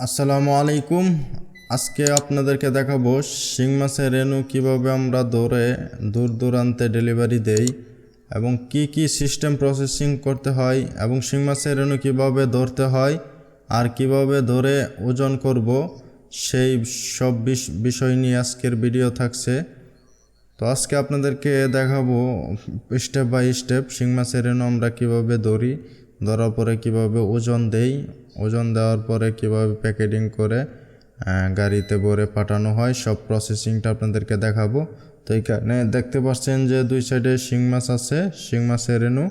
আসসালামু আলাইকুম। আজকে আপনাদেরকে দেখাবো শিং মাছের রেনু কীভাবে আমরা ধরে দূর দূরান্তে ডেলিভারি দেই এবং কি কি সিস্টেম প্রসেসিং করতে হয় এবং শিং মাছের রেনু কীভাবে ধরতে হয় আর কীভাবে ধরে ওজন করব সেই সব বিষ- বিষয় নিয়ে আজকের ভিডিও থাকছে। তো আজকে আপনাদেরকে দেখাবো স্টেপ বাই স্টেপ শিং মাছের রেনু আমরা কীভাবে ধরি ধরার পরে কীভাবে ওজন দেই? ওজন দেওয়ার পরে কীভাবে প্যাকেটিং করে গাড়িতে ভরে পাঠানো হয়? সব প্রসেসিংটা আপনাদেরকে দেখাবো। তো এখানে দেখতে পাচ্ছেন যে দুই সাইডে শিং মাছ আছে, শিং মাছের রেনু।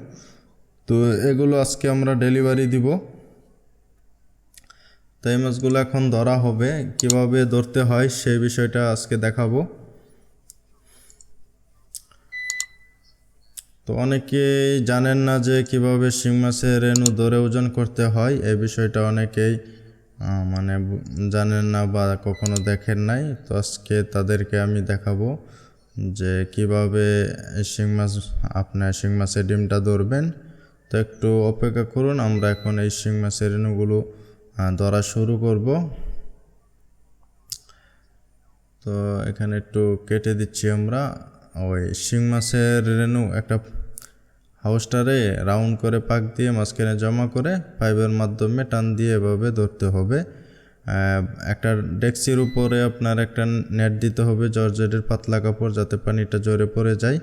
তো এগুলো আজকে আমরা ডেলিভারি দিব। তো এই মাছগুলো এখন ধরা হবে। কীভাবে ধরতে হয় সেই বিষয়টা আজকে দেখাবো। তো অনেকেই জানেন না যে কীভাবে শিং মাছের রেণু ধরে ওজন করতে হয়। এই বিষয়টা অনেকেই মানে জানেন না বা কখনো দেখেন নাই। তো আজকে তাদেরকে আমি দেখাবো যে কীভাবে শিং মাছ, আপনার শিং মাছের ডিমটা ধরবেন। তো একটু অপেক্ষা করুন, আমরা এখন এই শিং মাছের রেণুগুলো ধরা শুরু করব। তো এখানে একটু কেটে দিচ্ছি আমরা। ওই শিং মাছের রেনু একটা হাউসটারে রাউন্ড করে পাক দিয়ে মাঝখানে জমা করে পাইপের মাধ্যমে টান দিয়ে এভাবে ধরতে হবে। একটা ডেক্সির উপরে আপনার একটা নেট দিতে হবে, জর্জেটের পাতলা কাপড় যাতে পানিটা জোরে পড়ে যায়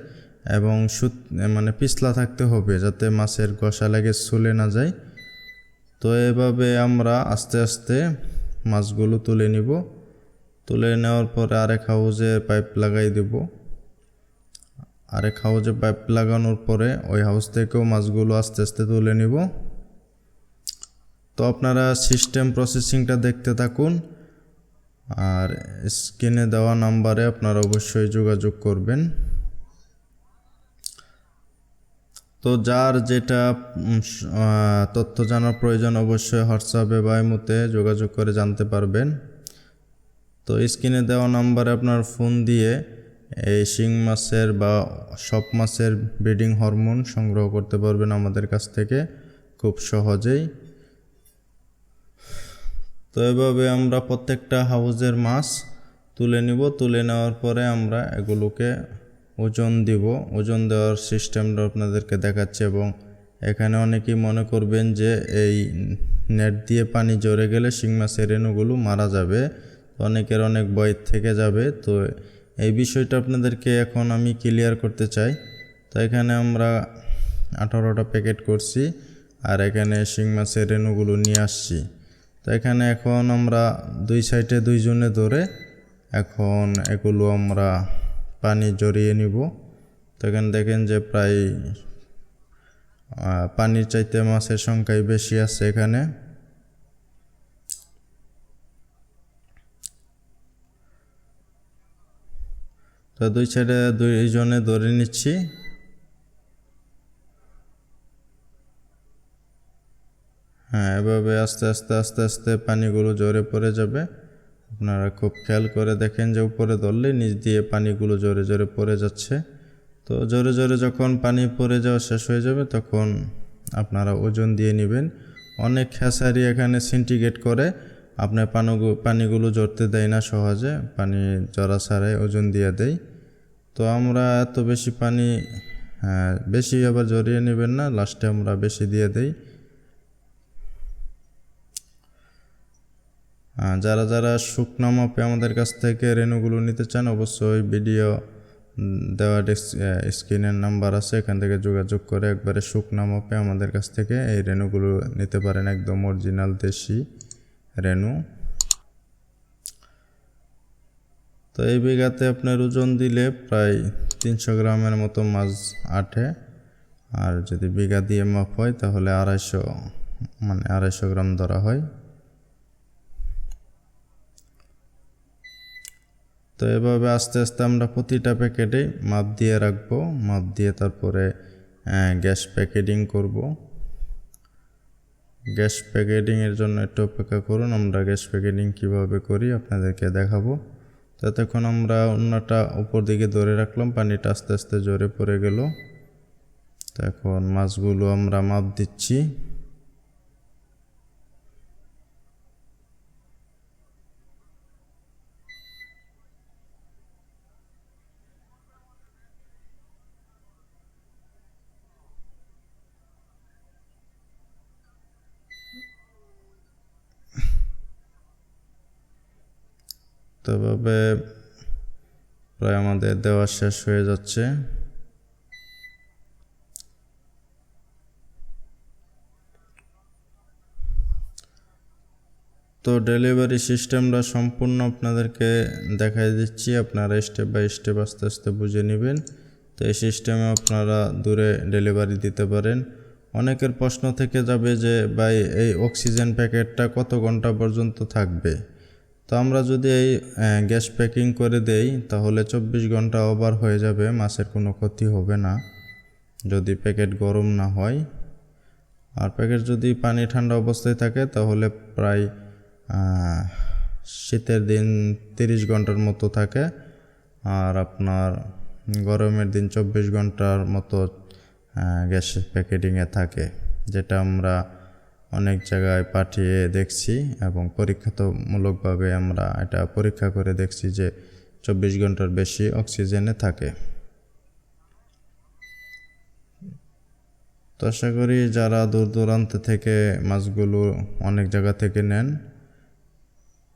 এবং সুত মানে পিছলা থাকতে হবে যাতে মাছের গসা লাগে ছুলে না যায়। তো এভাবে আমরা আস্তে আস্তে মাছগুলো তুলে নিব। তুলে নেওয়ার পরে আরেক হাউজে পাইপ লাগাই দেব। আরেক হাউজে পাইপ লাগানোর পরে ওই হাউস থেকেও মাছগুলো আস্তে আস্তে তুলে নিব। তো আপনারা সিস্টেম প্রসেসিংটা দেখতে থাকুন। আর স্ক্রিনে দেওয়া নাম্বারে আপনারা অবশ্যই যোগাযোগ করবেন। তো যার যেটা তথ্য জানার প্রয়োজন অবশ্যই হোয়াটসঅ্যাপে বা ইমোতে যোগাযোগ করে জানতে পারবেন। তো স্ক্রিনে দেওয়া নাম্বারে আপনার ফোন দিয়ে এই শিং মাছের বা সব মাছের ব্রিডিং হরমোন সংগ্রহ করতে পারবেন আমাদের কাছ থেকে খুব সহজেই। তো এভাবে আমরা প্রত্যেকটা হাউজের মাছ তুলে নিব। তুলে নেওয়ার পরে আমরা এগুলোকে ওজন দিব। ওজন দেওয়ার সিস্টেমটা আপনাদেরকে দেখাচ্ছি এবং এখানে অনেকেই মনে করবেন যে এই নেট দিয়ে পানি জড়ে গেলে শিং মাছের রেণুগুলো মারা যাবে। অনেকের অনেক ভয় থেকে যাবে। তো এই বিষয়টা আপনাদেরকে এখন আমি ক্লিয়ার করতে চাই। তো এখানে আমরা আঠারোটা প্যাকেট করছি আর এখানে শিং মাছের রেণুগুলো নিয়ে আসছি। তো এখানে এখন আমরা দুই সাইডে দুইজনে ধরে এখন এগুলো আমরা পানি জড়িয়ে নিব। তো এখানে দেখেন যে প্রায় পানির চাইতে মাছের সংখ্যাই বেশি আছে এখানে। তো দুই সাইডে দুইজনে ধরে নিচ্ছি। হ্যাঁ এভাবে আস্তে আস্তে আস্তে আস্তে পানিগুলো জোরে পড়ে যাবে। আপনারা খুব খেয়াল করে দেখেন যে উপরে ধরলে নিচ দিয়ে পানিগুলো জোরে জোরে পড়ে যাচ্ছে। তো জোরে জোরে যখন পানি পড়ে যাওয়া শেষ হয়ে যাবে, তখন আপনারা ওজন দিয়ে নেবেন। অনেক খেসারি এখানে সিন্টিগেট করে। আপনার পানগু পানিগুলো জড়তে দেয় না সহজে পানি জরা ছাড়াই ওজন দিয়ে দেয়। তো আমরা এত বেশি পানি হ্যাঁ, বেশি আবার জড়িয়ে নেবেন না লাস্টে আমরা বেশি দিয়ে দেই। যারা যারা শুকনো মাপে আমাদের কাছ থেকে রেণুগুলো নিতে চান অবশ্যই ভিডিও দেওয়া স্ক্রিনের নাম্বার আছে এখান থেকে যোগাযোগ করে একবারে শুকনো মাপে আমাদের কাছ থেকে এই রেণুগুলো নিতে পারেন একদম অরিজিনাল দেশি। রেণু। তো এই বিঘাতে আপনার ওজন দিলে প্রায় তিনশো গ্রামের মতো মাছ আঠে আর যদি বিঘা দিয়ে মাপ হয়, তাহলে আড়াইশো মানে আড়াইশো গ্রাম ধরা হয়। তো এভাবে আস্তে আস্তে আমরা প্রতিটা প্যাকেটে মাপ দিয়ে রাখব। মাপ দিয়ে তারপরে গ্যাস প্যাকেটিং করব। গ্যাস প্যাকেটিংয়ের জন্য একটু অপেক্ষা করুন, আমরা গ্যাস প্যাকেটিং কীভাবে করি আপনাদেরকে দেখাবো। ততক্ষণ আমরা অন্যটা উপর দিকে ধরে রাখলাম, পানিটা আস্তে আস্তে জোরে পড়ে গেল। তো এখন মাছগুলো আমরা মাপ দিচ্ছি। তো এভাবে প্রায় আমাদের দেওয়া শেষ হয়ে যাচ্ছে। তো ডেলিভারি সিস্টেমটা সম্পূর্ণ আপনাদেরকে দেখাই দিচ্ছি। আপনারা স্টেপ বাই স্টেপ আস্তে আস্তে বুঝে নেবেন। তো এই সিস্টেমে আপনারা দূরে ডেলিভারি দিতে পারেন। অনেকের প্রশ্ন থেকে যাবে যে, ভাই, এই অক্সিজেন প্যাকেটটা কত ঘণ্টা পর্যন্ত থাকবে? তো আমরা যদি এই গ্যাস প্যাকিং করে দেই, তাহলে চব্বিশ ঘণ্টা ওভার হয়ে যাবে, মাছের কোনো ক্ষতি হবে না। যদি প্যাকেট গরম না হয়। আর প্যাকেট যদি পানি ঠান্ডা অবস্থায় থাকে, তাহলে প্রায় শীতের দিন তিরিশ ঘণ্টার মতো থাকে। আর আপনার গরমের দিন চব্বিশ ঘণ্টার মতো গ্যাস প্যাকেটিংয়ে থাকে, যেটা আমরা অনেক জায়গায় পাঠিয়ে দেখছি এবং পরীক্ষামূলকভাবে আমরা এটা পরীক্ষা করে দেখছি যে চব্বিশ ঘণ্টার বেশি অক্সিজেনে থাকে। তো আশা করি যারা দূর দূরান্ত থেকে মাছগুলো অনেক জায়গা থেকে নেন,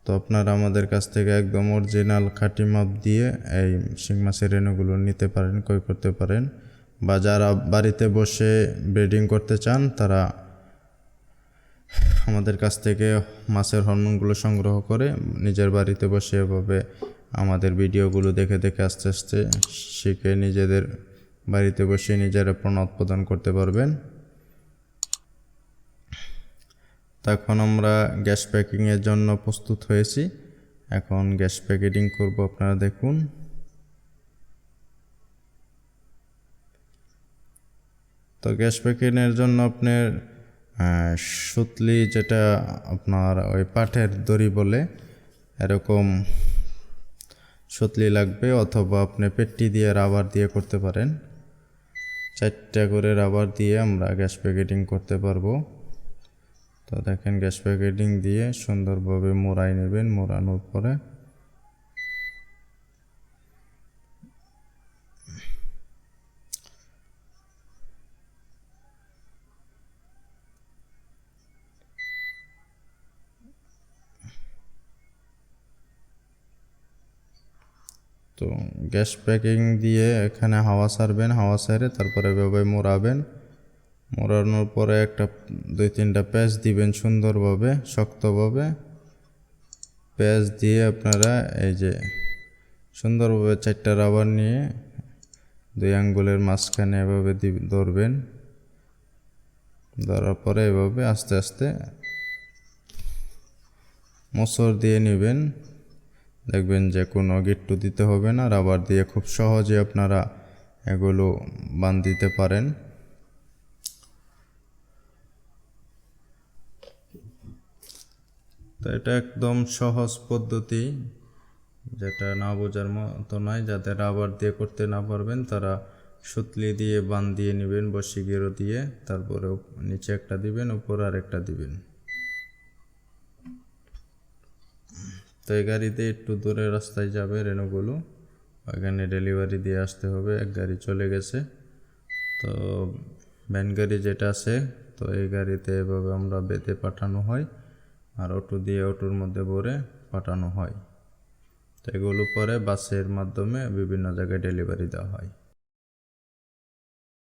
তো আপনারা আমাদের কাছ থেকে একদম অরিজিনাল খাঁটি মাপ দিয়ে এই শিং মাছের রেণুগুলো নিতে পারেন, ক্রয় করতে পারেন। বা যারা বাড়িতে বসে ব্রিডিং করতে চান, তারা আমাদের কাছ থেকে মাছের হরমোনগুলো সংগ্রহ করে নিজের বাড়িতে বসে এভাবে আমাদের ভিডিওগুলো দেখে দেখে আস্তে আস্তে শিখে নিজেদের বাড়িতে বসে নিজেরা পণ্য উৎপাদন করতে পারবেন। তখন আমরা গ্যাস প্যাকিংয়ের জন্য প্রস্তুত হয়েছি। এখন গ্যাস প্যাকেটিং করব, আপনারা দেখুন। তো গ্যাস প্যাকেটিংয়ের জন্য আপনার সুতলি যেটা আপনার ওই পাটের দড়ি বলে, এরকম সুতলি লাগবে, অথবা আপনি পেট্টি দিয়ে রাবার দিয়ে করতে পারেন। চারটা করে রাবার দিয়ে আমরা গ্যাস প্যাকেটিং করতে পারব। তো দেখেন, গ্যাস প্যাকেটিং দিয়ে সুন্দরভাবে মোড়াই নেবেন, মোড়ানোর পরে তো গ্যাস প্যাকিং দিয়ে এখানে হাওয়া সারবেন, হাওয়া সারে তারপরে এভাবে মোড়াবেন। মোড়ানোর পরে একটা, দুই তিনটা প্যাচ দিবেন সুন্দরভাবে, শক্তভাবে। প্যাচ দিয়ে আপনারা এই যে সুন্দরভাবে চারটা রাবার নিয়ে দুই আঙ্গুলের মাঝখানে এভাবে ধরবেন। ধরার পরে এভাবে আস্তে আস্তে মোচড় দিয়ে নেবেন। দেখবেন যে কোনো গিট্টু দিতে হবে না, রাবার দিয়ে খুব সহজে আপনারা এগুলো বান দিতে পারেন। তো এটা একদম সহজ পদ্ধতি, যেটা না বোঝার মতো নয়। যাদের রাবার দিয়ে করতে না পারবেন, তারা সুতলি দিয়ে বান দিয়ে নেবেন বসি গেরো দিয়ে। তারপরে নিচে একটা দিবেন, উপর আর একটা দিবেন। তো এই গাড়িতে একটু দূরে রাস্তায় যাবে রেনুগুলো ওইখানে ডেলিভারি দিয়ে আসতে হবে, এক গাড়ি চলে গেছে। তো ভ্যান গাড়ি যেটা আছে, তো এই গাড়িতে এভাবে আমরা বেঁধে পাঠানো হয় আর অটো দিয়ে অটোর মধ্যে ভরে পাঠানো হয়। তো এগুলো পরে বাসের মাধ্যমে বিভিন্ন জায়গায় ডেলিভারি দেওয়া হয়।